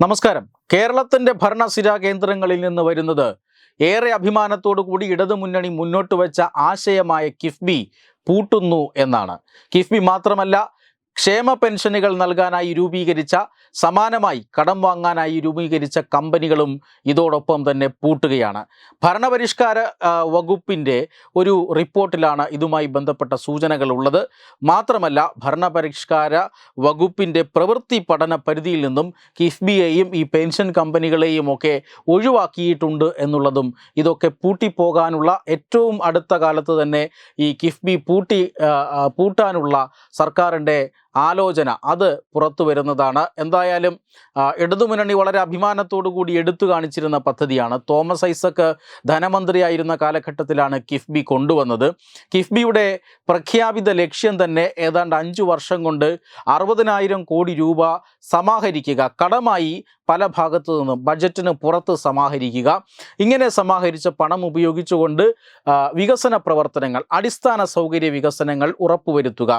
നമസ്കാരം. കേരളത്തിന്റെ ഭരണസിരാ കേന്ദ്രങ്ങളിൽ നിന്ന് വരുന്നത് ഏറെ അഭിമാനത്തോടു കൂടി ഇടതുമുന്നണി മുന്നോട്ട് വെച്ച ആശയമായ കിഫ്ബി പൂട്ടുന്നു എന്നാണ്. കിഫ്ബി മാത്രമല്ല ക്ഷേമ പെൻഷനുകൾ നൽകാനായി രൂപീകരിച്ച സമാനമായി കടം വാങ്ങാനായി രൂപീകരിച്ച കമ്പനികളും ഇതോടൊപ്പം തന്നെ പൂട്ടുകയാണ്. ഭരണപരിഷ്കാര വകുപ്പിന്റെ ഒരു റിപ്പോർട്ടിലാണ് ഇതുമായി ബന്ധപ്പെട്ട സൂചനകൾ ഉള്ളത് മാത്രമല്ല ഭരണപരിഷ്കാര വകുപ്പിന്റെ പ്രവൃത്തി പഠന പരിധിയിൽ നിന്നും കിഫ്ബിയെയും ഈ പെൻഷൻ കമ്പനികളെയും ഒക്കെ ഒഴിവാക്കിയിട്ടുണ്ട് എന്നുള്ളതും ഇതൊക്കെ പൂട്ടിപ്പോകാനുള്ള ഏറ്റവും അടുത്ത കാലത്ത് തന്നെ ഈ കിഫ്ബി പൂട്ടി പൂട്ടാനുള്ള സർക്കാരിന്റെ ആലോചന അത് പുറത്തു വരുന്നതാണ്. എന്തായാലും ഇടതുമുന്നണി വളരെ അഭിമാനത്തോടു കൂടി എടുത്തു കാണിച്ചിരുന്ന പദ്ധതിയാണ്. തോമസ് ഐസക്ക് ധനമന്ത്രിയായിരുന്ന കാലഘട്ടത്തിലാണ് കിഫ്ബി കൊണ്ടുവന്നത്. കിഫ്ബിയുടെ പ്രഖ്യാപിത ലക്ഷ്യം തന്നെ ഏതാണ്ട് അഞ്ചു വർഷം കൊണ്ട് അറുപതിനായിരം കോടി രൂപ സമാഹരിക്കുക. കടമായി പല ഭാഗത്തു നിന്നും ബജറ്റിന് പുറത്ത് സമാഹരിക്കുക. ഇങ്ങനെ സമാഹരിച്ച പണം ഉപയോഗിച്ചുകൊണ്ട് വികസന പ്രവർത്തനങ്ങൾ അടിസ്ഥാന സൗകര്യ വികസനങ്ങൾ ഉറപ്പുവരുത്തുക.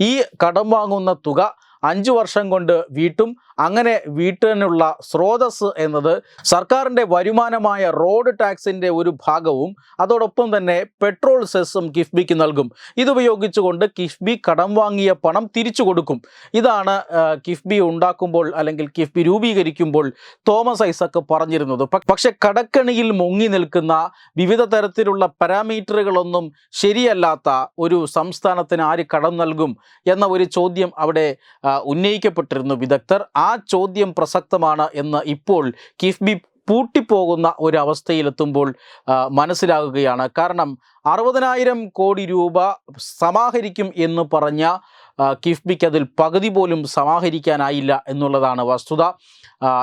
ഈ കടം വാങ്ങുന്ന തുക അഞ്ചു വർഷം കൊണ്ട് വീട്ടും അങ്ങനെ വീട്ടിനുള്ള സ്രോതസ് എന്നത് സർക്കാരിന്റെ വരുമാനമായ റോഡ് ടാക്സിന്റെ ഒരു ഭാഗവും അതോടൊപ്പം തന്നെ പെട്രോൾ സെസ്സും കിഫ്ബിക്ക് നൽകും. ഇതുപയോഗിച്ചുകൊണ്ട് കിഫ്ബി കടം വാങ്ങിയ പണം തിരിച്ചു കൊടുക്കും. ഇതാണ് കിഫ്ബി ഉണ്ടാക്കുമ്പോൾ അല്ലെങ്കിൽ കിഫ്ബി രൂപീകരിക്കുമ്പോൾ തോമസ് ഐസക്ക് പറഞ്ഞിരുന്നത്. പക്ഷെ കടക്കണിയിൽ മുങ്ങി നിൽക്കുന്ന വിവിധ തരത്തിലുള്ള പാരാമീറ്ററുകളൊന്നും ശരിയല്ലാത്ത ഒരു സംസ്ഥാനത്തിന് ആര് കടം നൽകും എന്ന ഒരു ചോദ്യം അവിടെ ഉന്നയിക്കപ്പെട്ടിരുന്നു വിദഗ്ധർ. ആ ചോദ്യം പ്രസക്തമാണ് എന്ന് ഇപ്പോൾ കിഫ്ബി പൂട്ടിപ്പോകുന്ന ഒരവസ്ഥയിലെത്തുമ്പോൾ മനസ്സിലാകുകയാണ്. കാരണം അറുപതിനായിരം കോടി രൂപ സമാഹരിക്കും എന്ന് പറഞ്ഞ കിഫ്ബിക്ക് അതിൽ പകുതി പോലും സമാഹരിക്കാനായില്ല എന്നുള്ളതാണ് വസ്തുത.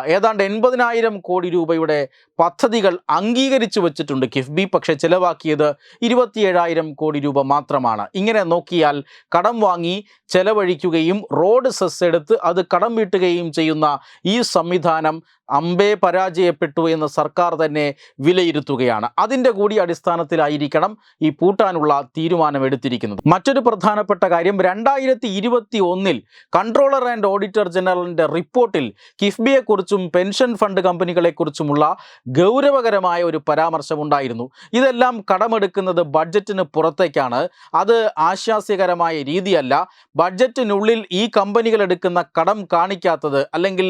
ഏതാണ്ട് എൺപതിനായിരം കോടി രൂപയുടെ പദ്ധതികൾ അംഗീകരിച്ചു വച്ചിട്ടുണ്ട് കിഫ്ബി. പക്ഷെ ചിലവാക്കിയത് ഇരുപത്തിയേഴായിരം കോടി രൂപ മാത്രമാണ്. ഇങ്ങനെ നോക്കിയാൽ കടം വാങ്ങി ചെലവഴിക്കുകയും റോഡ് സെസ് എടുത്ത് അത് കടം വീട്ടുകയും ചെയ്യുന്ന ഈ സംവിധാനം അമ്പേ പരാജയപ്പെട്ടു എന്ന് സർക്കാർ തന്നെ വിലയിരുത്തുകയാണ്. അതിന്റെ കൂടി അടിസ്ഥാനത്തിലായിരിക്കണം ഈ പൂട്ടാനുള്ള തീരുമാനം എടുത്തിരിക്കുന്നത് മറ്റൊരു പ്രധാനപ്പെട്ട കാര്യം രണ്ടായിരത്തി ഇരുപത്തി ഒന്നിൽ കൺട്രോളർ ആൻഡ് ഓഡിറ്റർ ജനറലിന്റെ റിപ്പോർട്ടിൽ കിഫ്ബിയെക്കുറിച്ചും പെൻഷൻ ഫണ്ട് കമ്പനികളെക്കുറിച്ചുമുള്ള ഗൗരവകരമായ ഒരു പരാമർശമുണ്ടായിരുന്നു. ഇതെല്ലാം കടമെടുക്കുന്നത് ബഡ്ജറ്റിന് പുറത്തേക്കാണ്. അത് ആശ്വാസ്യകരമായ രീതിയല്ല. ബഡ്ജറ്റിനുള്ളിൽ ഈ കമ്പനികൾ എടുക്കുന്ന കടം കാണിക്കാത്തത് അല്ലെങ്കിൽ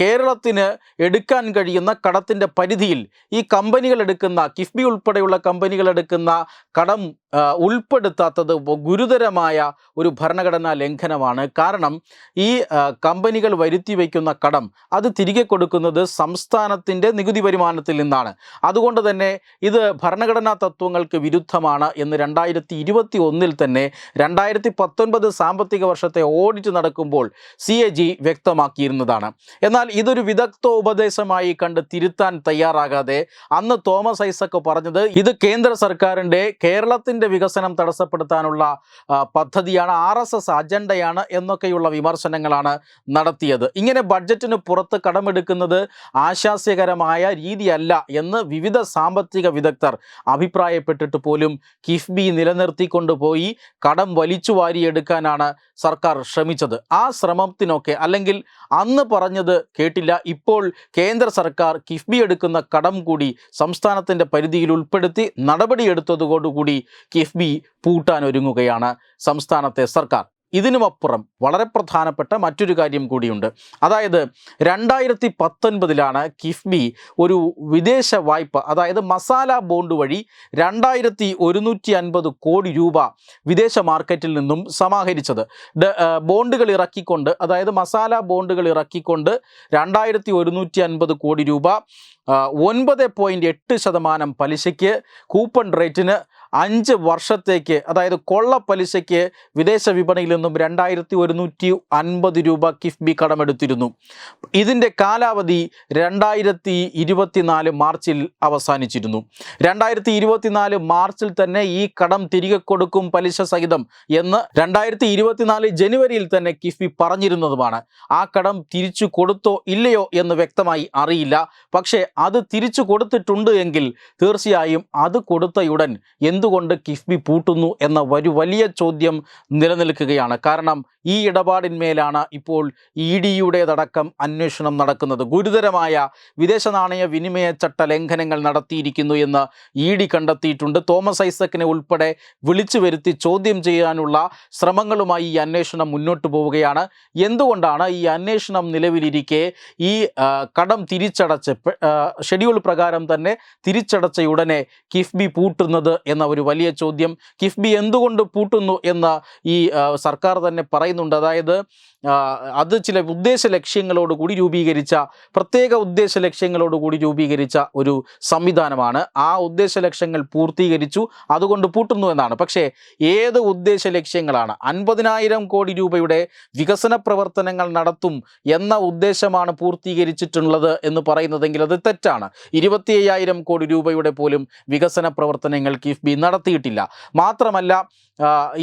കേരളത്തിന് എടുക്കാൻ കഴിയുന്ന കടത്തിന്റെ പരിധിയിൽ ഈ കമ്പനികൾ എടുക്കുന്ന കിഫ്ബി ഉൾപ്പെടെയുള്ള കമ്പനികൾ എടുക്കുന്ന കടം ഉൾപ്പെടുത്താത്തത് ഗുരുതരമായ ഒരു ഭരണഘടനാ ലംഘനമാണ്. കാരണം ഈ കമ്പനികൾ വരുത്തി വയ്ക്കുന്ന കടം അത് തിരികെ കൊടുക്കുന്നത് സംസ്ഥാനത്തിന്റെ നികുതി വരുമാനത്തിൽ നിന്നാണ്. അതുകൊണ്ട് തന്നെ ഇത് ഭരണഘടനാ തത്വങ്ങൾക്ക് വിരുദ്ധമാണ് എന്ന് രണ്ടായിരത്തി ഇരുപത്തി ഒന്നിൽ തന്നെ രണ്ടായിരത്തി പത്തൊൻപത് സാമ്പത്തിക വർഷത്തെ ഓഡിറ്റ് നടക്കുമ്പോൾ സി എ ജി വ്യക്തമാക്കിയിരുന്നതാണ്. എന്നാൽ ഇതൊരു വിദഗ്ധ ഉപദേശമായി കണ്ട് തിരുത്താൻ തയ്യാറാകാതെ അന്ന് തോമസ് ഐസക് പറഞ്ഞത് ഇത് കേന്ദ്ര സർക്കാരിന്റെ കേരളത്തിന്റെ വികസനം തടസ്സപ്പെടുത്താനുള്ള പദ്ധതിയാണ് ആർ എസ് എസ് അജണ്ടയാണ് എന്നൊക്കെയുള്ള വിമർശനങ്ങളാണ് നടത്തിയത്. ഇങ്ങനെ ബഡ്ജറ്റിന് പുറത്ത് കടമെടുക്കുന്നത് ആശാസ്യകരമായ രീതിയല്ല എന്ന് വിവിധ സാമ്പത്തിക വിദഗ്ധർ അഭിപ്രായപ്പെട്ടിട്ട് പോലും കിഫ്ബി നിലനിർത്തിക്കൊണ്ട് പോയി കടം വലിച്ചു വാരിയെടുക്കാനാണ് സർക്കാർ ശ്രമിച്ചത്. ആ ശ്രമത്തിനൊക്കെ അല്ലെങ്കിൽ അന്ന് പറഞ്ഞത് കേട്ടില്ല. ഇപ്പോൾ കേന്ദ്ര സർക്കാർ കിഫ്ബി എടുക്കുന്ന കടം കൂടി സംസ്ഥാനത്തിന്റെ പരിധിയിൽ ഉൾപ്പെടുത്തി നടപടിയെടുത്തതോടുകൂടി കിഫ്ബി പൂട്ടാൻ ഒരുങ്ങുകയാണ് സംസ്ഥാനത്തെ സർക്കാർ. ഇതിനുമപ്പുറം വളരെ പ്രധാനപ്പെട്ട മറ്റൊരു കാര്യം കൂടിയുണ്ട്. അതായത് രണ്ടായിരത്തി പത്തൊൻപതിലാണ് കിഫ്ബി ഒരു വിദേശ വായ്പ അതായത് മസാല ബോണ്ട് വഴി രണ്ടായിരത്തി ഒരുന്നൂറ്റി അൻപത് കോടി രൂപ വിദേശ മാർക്കറ്റിൽ നിന്നും സമാഹരിച്ചത്. ബോണ്ടുകൾ ഇറക്കിക്കൊണ്ട് അതായത് മസാല ബോണ്ടുകൾ ഇറക്കിക്കൊണ്ട് രണ്ടായിരത്തി ഒരുന്നൂറ്റി അൻപത് കോടി രൂപ ഒൻപത് പോയിന്റ് എട്ട് ശതമാനം പലിശയ്ക്ക് കൂപ്പൺ റേറ്റിന് അഞ്ച് വർഷത്തേക്ക് അതായത് കൊള്ള പലിശയ്ക്ക് വിദേശ വിപണിയിൽ നിന്നും രണ്ടായിരത്തി ഒരുന്നൂറ്റി അൻപത് രൂപ കിഫ്ബി കടമെടുത്തിരുന്നു. ഇതിന്റെ കാലാവധി രണ്ടായിരത്തി ഇരുപത്തിനാല് മാർച്ചിൽ അവസാനിച്ചിരുന്നു. രണ്ടായിരത്തി ഇരുപത്തിനാല് മാർച്ചിൽ തന്നെ ഈ കടം തിരികെ കൊടുക്കും പലിശ സഹിതം എന്ന് രണ്ടായിരത്തി ഇരുപത്തിനാല് ജനുവരിയിൽ തന്നെ കിഫ്ബി പറഞ്ഞിരുന്നതുമാണ്. ആ കടം തിരിച്ചു കൊടുത്തോ ഇല്ലയോ എന്ന് വ്യക്തമായി അറിയില്ല. പക്ഷേ അത് തിരിച്ചു കൊടുത്തിട്ടുണ്ട് എങ്കിൽ തീർച്ചയായും അത് കൊടുത്തയുടൻ എന്ത് എന്തുകൊണ്ട് കിഫ്ബി പൂട്ടുന്നു എന്ന ഒരു വലിയ ചോദ്യം നിലനിൽക്കുകയാണ്. കാരണം ഈ ഇടപാടിന്മേലാണ് ഇപ്പോൾ ഇ ഡിയുടേതടക്കം അന്വേഷണം നടക്കുന്നത്. ഗുരുതരമായ വിദേശ നാണയ വിനിമയ ചട്ട ലംഘനങ്ങൾ നടത്തിയിരിക്കുന്നു എന്ന് ഇ ഡി കണ്ടെത്തിയിട്ടുണ്ട്. തോമസ് ഐസക്കിനെ ഉൾപ്പെടെ വിളിച്ചു വരുത്തി ചോദ്യം ചെയ്യാനുള്ള ശ്രമങ്ങളുമായി ഈ അന്വേഷണം മുന്നോട്ട് പോവുകയാണ്. എന്തുകൊണ്ടാണ് ഈ അന്വേഷണം നിലവിലിരിക്കെ ഈ കടം തിരിച്ചടച്ച് ഷെഡ്യൂൾ പ്രകാരം തന്നെ തിരിച്ചടച്ച ഉടനെ കിഫ്ബി പൂട്ടുന്നത് എന്ന ഒരു വലിയ ചോദ്യം കിഫ്ബി എന്തുകൊണ്ട് പൂട്ടുന്നു എന്ന് ഈ സർക്കാർ തന്നെ പറയുന്നുണ്ട്. അതായത് അത് ചില ഉദ്ദേശ ലക്ഷ്യങ്ങളോടുകൂടി രൂപീകരിച്ച പ്രത്യേക ഉദ്ദേശ ലക്ഷ്യങ്ങളോടുകൂടി രൂപീകരിച്ച ഒരു സംവിധാനമാണ്. ആ ഉദ്ദേശ ലക്ഷ്യങ്ങൾ പൂർത്തീകരിച്ചു അതുകൊണ്ട് പൂട്ടുന്നു എന്നാണ്. പക്ഷേ ഏത് ഉദ്ദേശ ലക്ഷ്യങ്ങളാണ്? അൻപതിനായിരം കോടി രൂപയുടെ വികസന പ്രവർത്തനങ്ങൾ നടത്തും എന്ന ഉദ്ദേശമാണ് പൂർത്തീകരിച്ചിട്ടുള്ളത് എന്ന് പറയുന്നതെങ്കിൽ അത് തെറ്റാണ്. ഇരുപത്തി കോടി രൂപയുടെ പോലും വികസന പ്രവർത്തനങ്ങൾ കിഫ്ബി നടത്തിയിട്ടില്ല. മാത്രമല്ല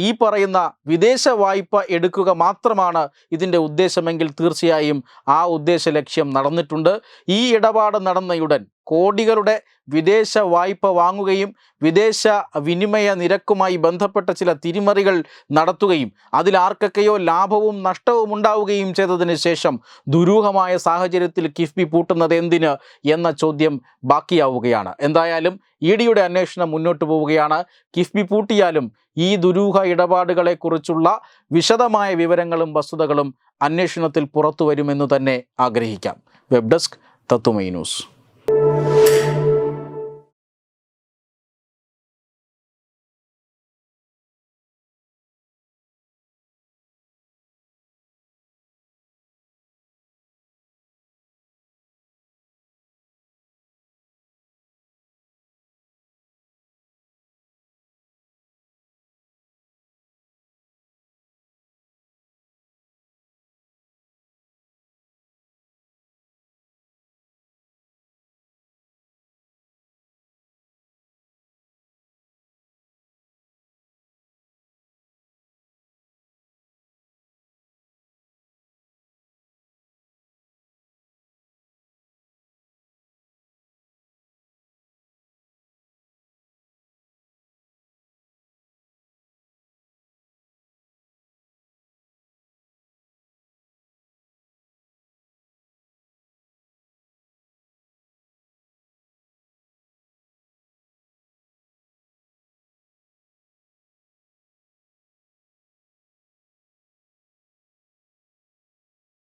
ഈ പറയുന്ന വിദേശ വായ്പ എടുക്കുക മാത്രമാണ് ഇതിന്റെ ഉദ്ദേശമെങ്കിൽ തീർച്ചയായും ആ ഉദ്ദേശ ലക്ഷ്യം നടന്നിട്ടുണ്ട്. ഈ ഇടപാട് നടന്നയുടൻ കോടികളുടെ വിദേശ വായ്പ വാങ്ങുകയും വിദേശ വിനിമയ നിരക്കുമായി ബന്ധപ്പെട്ട ചില തിരിമറികൾ നടത്തുകയും അതിൽ ആർക്കൊക്കെയോ ലാഭവും നഷ്ടവും ഉണ്ടാവുകയും ചെയ്തതിന് ശേഷം ദുരൂഹമായ സാഹചര്യത്തിൽ കിഫ്ബി പൂട്ടുന്നത് എന്തിന് എന്ന ചോദ്യം ബാക്കിയാവുകയാണ്. എന്തായാലും ഇ ഡിയുടെ അന്വേഷണം മുന്നോട്ട് പോവുകയാണ്. കിഫ്ബി പൂട്ടിയാലും ഈ ദുരൂഹ ഇടപാടുകളെക്കുറിച്ചുള്ള വിശദമായ വിവരങ്ങളും വസ്തുതകളും അന്വേഷണത്തിൽ പുറത്തു വരുമെന്ന് തന്നെ ആഗ്രഹിക്കാം. വെബ് ഡെസ്ക് തത്തുമൈ ന്യൂസ്.